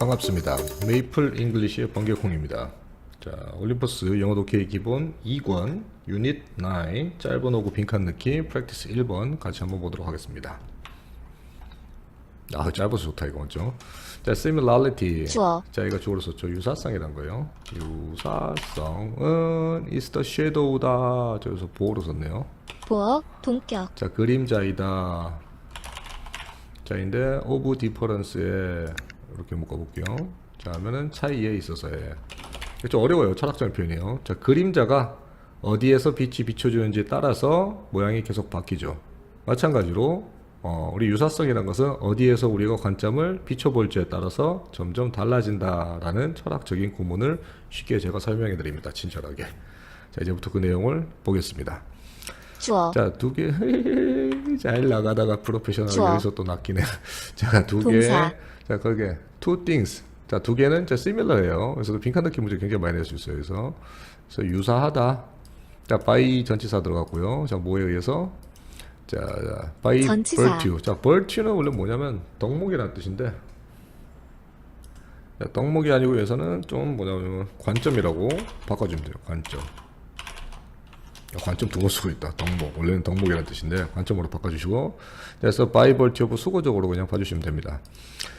반갑습니다. 메이플 잉글리시의 번개콩입니다. 자, 올림퍼스 영어 독해 기본 2권 유닛 9 짧은 오고 빈칸 넣기 프랙티스 1번 같이 한번 보도록 하겠습니다. 아, 짧아서 좋다 이거 맞죠? 자, similarity. 주어. 자, 이거 주어로 썼죠. 유사성이란 거예요. 유사성은 is the shadow다. 저기서 보호로 썼네요. 보어, 동격, 자 그림자이다 자인데 오브 디퍼런스에 이렇게 묶어볼게요. 자 하면은 차이에 있어서에 이게 좀 어려워요 철학적인 표현이에요. 자 그림자가 어디에서 빛이 비춰주는지에 따라서 모양이 계속 바뀌죠. 마찬가지로 어, 우리 유사성이라는 것은 어디에서 우리가 관점을 비춰볼지에 따라서 점점 달라진다라는 철학적인 구문을 쉽게 제가 설명해 드립니다 친절하게. 자 이제부터 그 내용을 보겠습니다. 자, 두 개. 잘 나가다가 프로페셔널. 여기서 또 낚이네. 자, 두 개. 동사. 자, 거기에 two things. 자, 두 개는 자, similar해요. 그래서 빈칸 넣기 문제 굉장히 많이 낼 수 있어요. 그래서, 그래서 유사하다. 자, by 전치사 들어갔고요. 자, 뭐에 의해서? 자, 자, by 전치사. virtue. 자, virtue는 원래 뭐냐면 덕목이라는 뜻인데 자, 덕목이 아니고 여기서는 좀 뭐냐면 관점이라고 바꿔주면 돼요. 관점. 관점 두번 쓰고 있다. 덕목. 원래는 덕목이라는 뜻인데 관점으로 바꿔주시고 그래서 바이벌티오브 수고적으로 그냥 봐주시면 됩니다.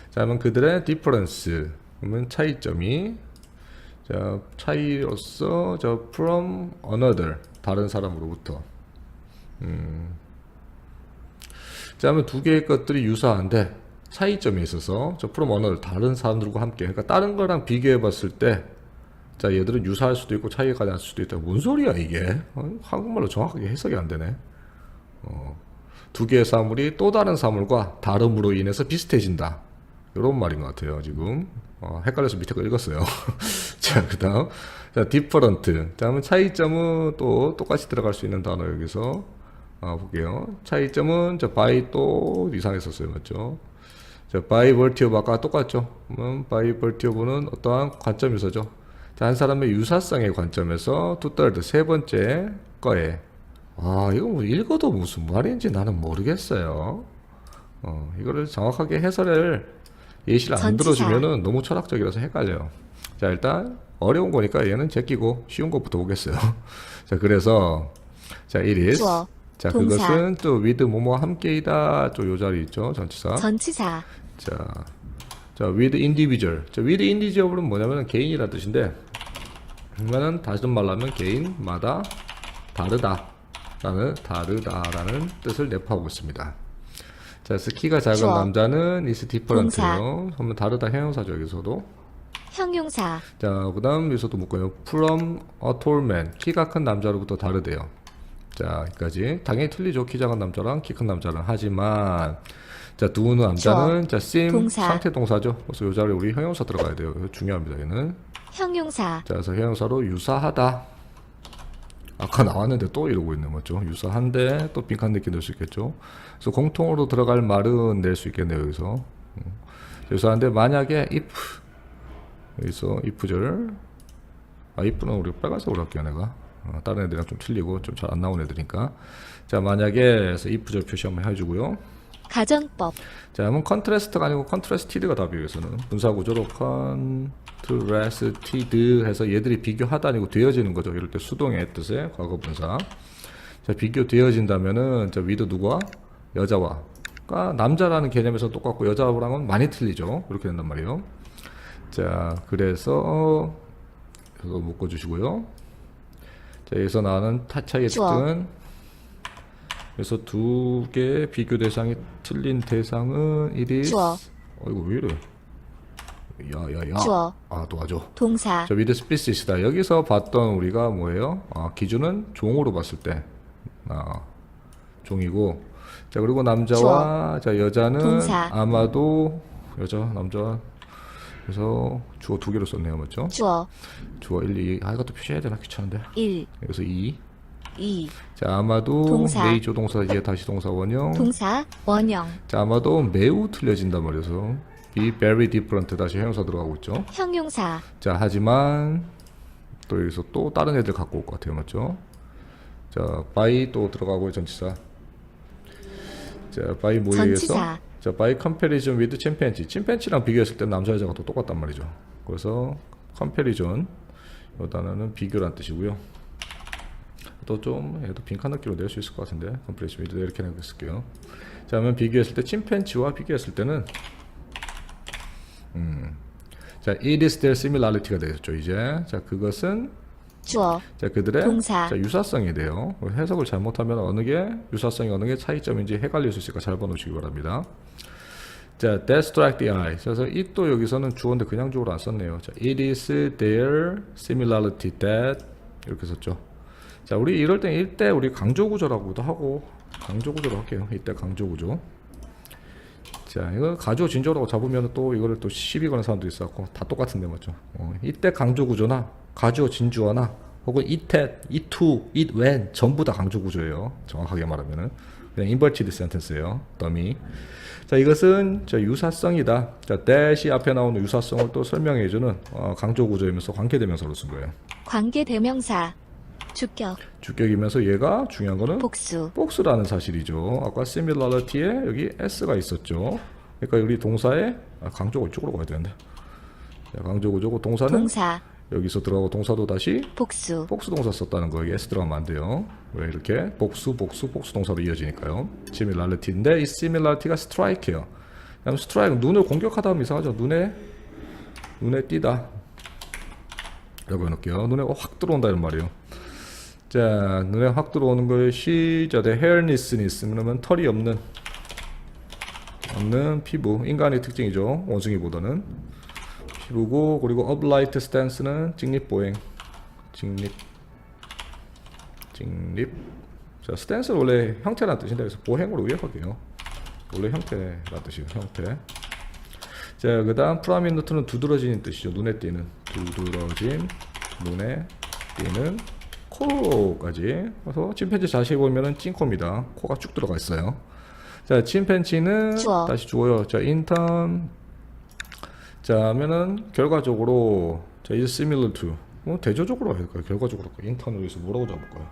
자, 그러면 그들의 디퍼런스 그러면 차이점이 자 차이로서 저 from another 다른 사람으로부터 음. 자, 하면 두 개의 것들이 유사한데 차이점이 있어서 저 from another 다른 사람들과 함께 그러니까 다른 거랑 비교해 봤을 때 자, 얘들은 유사할 수도 있고 차이가 날 수도 있다. 뭔 소리야, 이게? 어, 한국말로 정확하게 해석이 안 되네. 어, 두 개의 사물이 또 다른 사물과 다름으로 인해서 비슷해진다. 이런 말인 것 같아요, 지금. 어, 헷갈려서 밑에 거 읽었어요. 자, 그 다음. 자. 자, 그러면 차이점은 또 똑같이 들어갈 수 있는 단어 여기서 어, 볼게요. 차이점은 저 by 또 이상했었어요, 맞죠? 자, virtue of 아까 똑같죠? virtue of는 어떠한 관점에서죠? 자, 한 사람의 유사성의 관점에서 third 세 번째 거에 아 이거 뭐 읽어도 무슨 말인지 나는 모르겠어요. 어 이거를 정확하게 해설을 예시를 안 전치사. 들어주면은 너무 철학적이라서 헷갈려요. 자 일단 어려운 거니까 얘는 제끼고 쉬운 것부터 보겠어요. 자 그래서 자 주어, 자 동사. 그것은 또 with 뭐뭐 함께이다 또요 자리 있죠 전치사. 전치사, 자, 자, with individual. 자, with individual은 뭐냐면 개인이라 뜻인데, 그러면은 다시 말로 하면 개인마다 다르다 라는 다르다라는 뜻을 내포하고 있습니다. 자, 스키가 작은 주어. 남자는 is different요. 그러면 다르다 형용사죠 여기서도. 형용사, 자, 그다음 여기서도 묶어요. from a tall man. 키가 큰 남자로부터 다르대요. 자, 여기까지. 당연히 틀리죠. 키 작은 남자랑 키 큰 남자랑. 하지만 자, 두 남자는 자, seem 동사. 상태 동사죠. 그래서 요 자리에 우리 형용사 들어가야 돼요. 중요합니다. 얘는. 형용사, 자, 그래서 형용사로 유사하다. 아까 나왔는데 또 이러고 있네, 맞죠? 유사한데 또 빈칸 느낌 넣을 수 있겠죠? 그래서 공통으로 들어갈 말은 낼 수 있겠네요, 여기서. 음. 유사한데 만약에 if 여기서 if절 아 if는 우리 빨간색으로 할게요, 내가. 어, 다른 애들이랑 좀 틀리고 좀 잘 안 나온 애들이니까. 자, 만약에 그래서 if절 표시 한번 해주고요. 가정법, 자, 그러면 컨트라스트가 아니고 컨트라스티드가 답이에요, 여기서는. 분사 구조로 컨트라스티드 해서 얘들이 비교하다 아니고 되어지는 거죠. 이럴 때 수동의 뜻의 과거 분사. 자, 비교되어진다면은, 자, 위드 누구와? 여자와. 가 남자라는 개념에서 똑같고 여자랑은 많이 틀리죠. 그렇게 된단 말이에요. 자, 그래서, 이거 묶어 주시고요. 자, 여기서 나오는 타차의. 특징은 그래서 두 개의 비교 대상이 틀린 대상은 it is 주어. 어이구 왜 이래? 야야야. 주어. 아 도와줘. 동사, 저 with species다. 여기서 봤던 우리가 뭐예요? 아 기준은 종으로 봤을 때 아 종이고. 자 그리고 남자와 자 여자는 동사. 아마도 여자 남자. 그래서 주어 두 개로 썼네요. 맞죠? 주어, 주어 1, 2 아 이것도 표시해야 되나? 귀찮은데. 1, 여기서 2 2, 자 아마도 동사. 메이 조 동사 이에 다시 동사 원형. 동사, 원형, 자 아마도 매우 틀려진단 말이어서 be very different 다시 형용사 들어가고 있죠. 형용사, 자 하지만 또 여기서 또 다른 애들 갖고 올 것 같아요. 맞죠? 자 by 또 들어가고요 전치사. 자 by 뭐에 의해서 자, by comparison with chimpanzee. 침팬지랑 비교했을 때 남자 여자가 또 똑같단 말이죠. 그래서 comparison 이 단어는 비교란 뜻이고요. 또 좀 얘도 빈칸 넣기로 낼 수 있을 것 같은데 comparison with 이렇게 내겠을게요. 자, 그러면 비교했을 때 침팬지와 비교했을 때는 음. 자, it is their similarity가 되겠죠, 이제. 자, 그것은 주어, 자, 그들의 동사. 자, 유사성이 돼요. 해석을 잘못하면 어느 게 유사성이 어느 게 차이점인지 헷갈릴 수 있으니까 잘 봐놓으시기 바랍니다. 자, that strike the eye. 그래서 it도 여기서는 주어인데 그냥 주어로 안 썼네요. 자, it is their similarity that 이렇게 썼죠. 자, 우리 이럴 때 이때 우리 강조 구조라고도 하고 강조 구조로 할게요. 이때 강조 구조. 자, 이거 가조 진조라고 잡으면 또 이거를 또 시비 거는 사람도 있었고 다 똑같은데 맞죠? 어, 이때 강조 구조나 가조 진주어나 혹은 이때, 이투, when 전부 다 강조 구조예요. 정확하게 말하면은 그냥 inverted sentence예요. 더미. 자, 이것은 자, 유사성이다. 자, that이 앞에 나오는 유사성을 또 설명해주는 어, 강조 구조이면서 관계대명사로 쓴 거예요. 관계대명사, 주격, 주격이면서 얘가 중요한 거는 복수, 복수라는 사실이죠. 아까 similarity에 여기 s가 있었죠. 그러니까 우리 동사에 아, 강조가 이쪽으로 가야 되는데. 자, 강조 구조고 동사는 동사, 여기서 들어가고 동사도 다시 복수, 복수 동사 썼다는 거 여기 s 들어가면 안 돼요. 왜 이렇게 복수 복수 복수 동사로 이어지니까요. similarity인데 이 similarity가 strike예요. 그럼 strike 눈을 공격하다 하면 이상하죠. 눈에 눈에 띄다. 라고 해놓을게요. 눈에 확 들어온다는 말이에요. 자, 눈에 확 들어오는 것이 자, the hairlessness 그러면 털이 없는 없는 피부. 인간의 특징이죠. 원숭이보다는. 피부고 그리고 upright stance는 직립 보행. 직립 직립. 자 스탠스는 원래 형태라는 뜻인데 그래서 보행으로 의역할게요. 원래 형태라는 뜻이에요 형태. 자그 다음 프라민 노트는 두드러지는 뜻이죠. 눈에 띄는. 두드러진 눈에 띄는 코까지. 그래서 침팬지 자세히 보면은 찐코입니다. 코가 쭉 들어가 있어요. 자 침팬지는 주어. 다시 주어요. 자 인턴. 자 하면은 결과적으로 자 is similar to. 뭐 대조적으로 될까요? 결과적으로 할까요? 인턴을 위해서 뭐라고 잡을까요?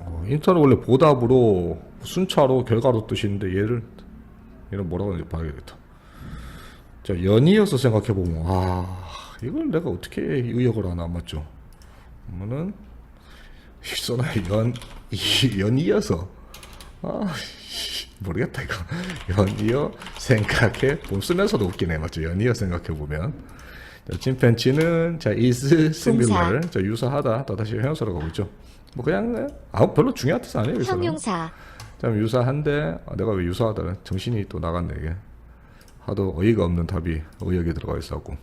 어, 인턴은 원래 보답으로 순차로 결과로 뜻인데 얘를 얘는 뭐라고 하는지 봐야겠다. 자 연이어서 생각해보면 아 이걸 내가 어떻게 의역을 하나 맞죠 그러면은 써나 연 이- 연이어서. 아 씨, 모르겠다 이거. 연이어 생각해 봄 쓰면서도 웃기네 맞죠? 연이어 생각해 보면. 자, 침팬지는 자 is similar. 자 유사하다. 또 다시 형용사로 가고 있죠. 뭐 그냥 아 별로 중요한 뜻 아니에요. 형용사, 참 유사한데 아, 내가 왜 유사하다 정신이 또 나갔네 이게. 하도 어이가 없는 답이 의역에 들어가 있었고. 자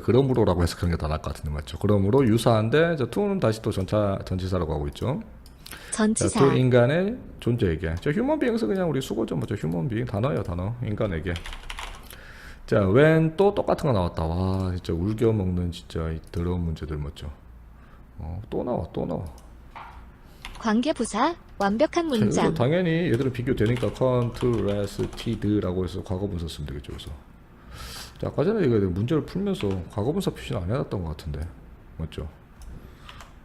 그러므로라고 해석하는 게 더 나을 것 같은데 맞죠. 그러므로 유사한데 자 to는 다시 또 전차 전치사라고 하고 있죠. 자, 전치사, 또 인간의 존재에게. 자 휴먼 비잉스 그냥 우리 수고죠. 뭐죠 휴먼 비잉 단어예요 단어. 인간에게. 자 when 또 똑같은 거 나왔다. 와 진짜 울겨 먹는 진짜 이 더러운 문제들 맞죠? 어, 또 나와 또 나와. 관계부사, 완벽한 문장, 당연히 얘들은 비교되니까 contrasted라고 해서 과거분사 쓰면 되겠죠. 그래서. 자, 아까 전에 이거 문제를 풀면서 과거분사 표시는 안 해놨던 것 같은데 맞죠?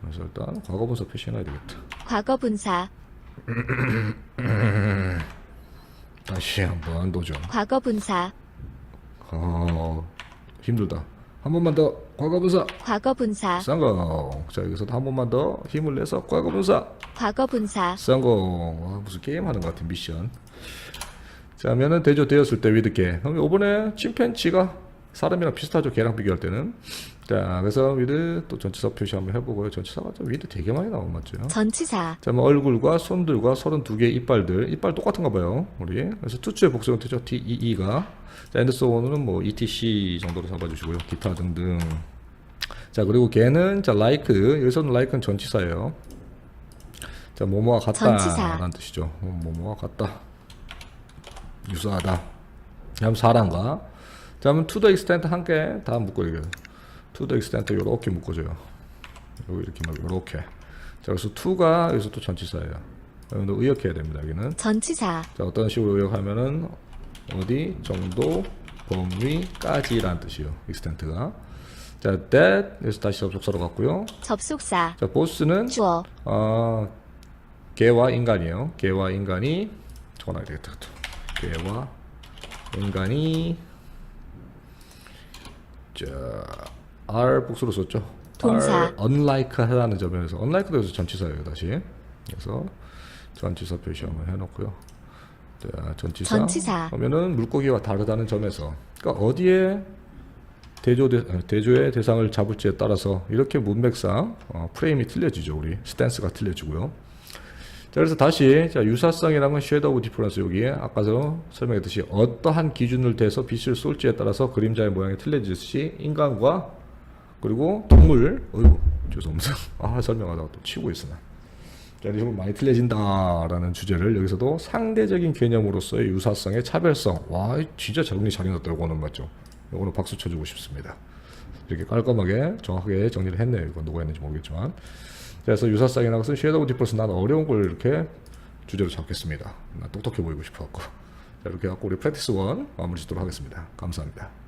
그래서 일단 과거분사 표시해놔야 되겠다. 과거분사, 다시 한번 도전. 과거분사, 어, 힘들다. 한 번만 더 과거분사 과거분사, 성공. 자 여기서도 한 번만 더 힘을 내서 과거분사 과거분사, 성공. 와, 무슨 게임 하는 것 같은 미션. 자, 하면은 대조되었을 때 위드게. 그럼 이번에 침팬지가 사람이랑 비슷하죠. 개랑 비교할 때는. 자, 그래서 위드 또 전치사 표시 한번 해보고요. 전치사가 좀 위드 되게 많이 나오는 맞죠? 전치사, 자, 뭐 얼굴과 손들과 32개의 이빨들. 이빨 똑같은가 봐요. 우리. 그래서 투추의 복수는 되죠. TEE가. 자, 엔드 소원은 뭐 ETC 정도로 잡아주시고요. 기타 등등. 자, 그리고 걔는 자, like. 여기서는 like는 전치사예요. 자, 뭐뭐와 같다. 전치사. 라는 뜻이죠. 어, 뭐뭐와 같다. 유사하다. 다음 사람과. 자, 그러면 to the extent 한 개 다 묶고 이게 to the extent 요렇게 묶어줘요. 여기 이렇게 막 요렇게. 자, 그래서 to가 여기서 또 전치사예요. 여러분도 의역해야 됩니다. 여기는. 전치사, 자, 어떤 식으로 의역하면은 어디 정도 범위까지라는 뜻이에요. extent가. 자, that 여기서 다시 접속사로 갔고요. 접속사, 자, 보스는 주어, 아, 개와 인간이에요. 개와 인간이 전화야 되겠다. 또. 개와 인간이 자 R 복수로 썼죠. 동사. R unlike 하다는 점에서 unlike도 여기서 전치사예요 다시. 그래서 전치사 표시 한번 해놓고요. 자 전치사. 전치사. 그러면은 물고기와 다르다는 점에서 그러니까 어디에 대조 대조의 대상을 잡을지에 따라서 이렇게 문맥상 어, 프레임이 틀려지죠 우리 스탠스가 틀려지고요. 자 그래서 다시 자 유사성이라는 건 오브 디퍼런스 여기에 아까서 설명했듯이 어떠한 기준을 대서 빛을 쏠지에 따라서 그림자의 모양이 틀려지듯이 인간과 그리고 동물 어이구 죄송합니다. 아 설명하다가 또 치고 있으나 자 이런 많이 틀려진다라는 주제를 여기서도 상대적인 개념으로서의 유사성의 차별성. 와 진짜 정리 잘 해놨다 요거는 맞죠? 요거는 박수 쳐주고 싶습니다. 이렇게 깔끔하게 정확하게 정리를 했네요. 이거 누가 했는지 모르겠지만 그래서 유사성이라는 것은 쉐도우 디퍼스 난 어려운 걸 이렇게 주제로 잡겠습니다. 나 똑똑해 보이고 싶어갖고. 자 이렇게 해갖고 우리 프랙티스 1 마무리 짓도록 하겠습니다. 감사합니다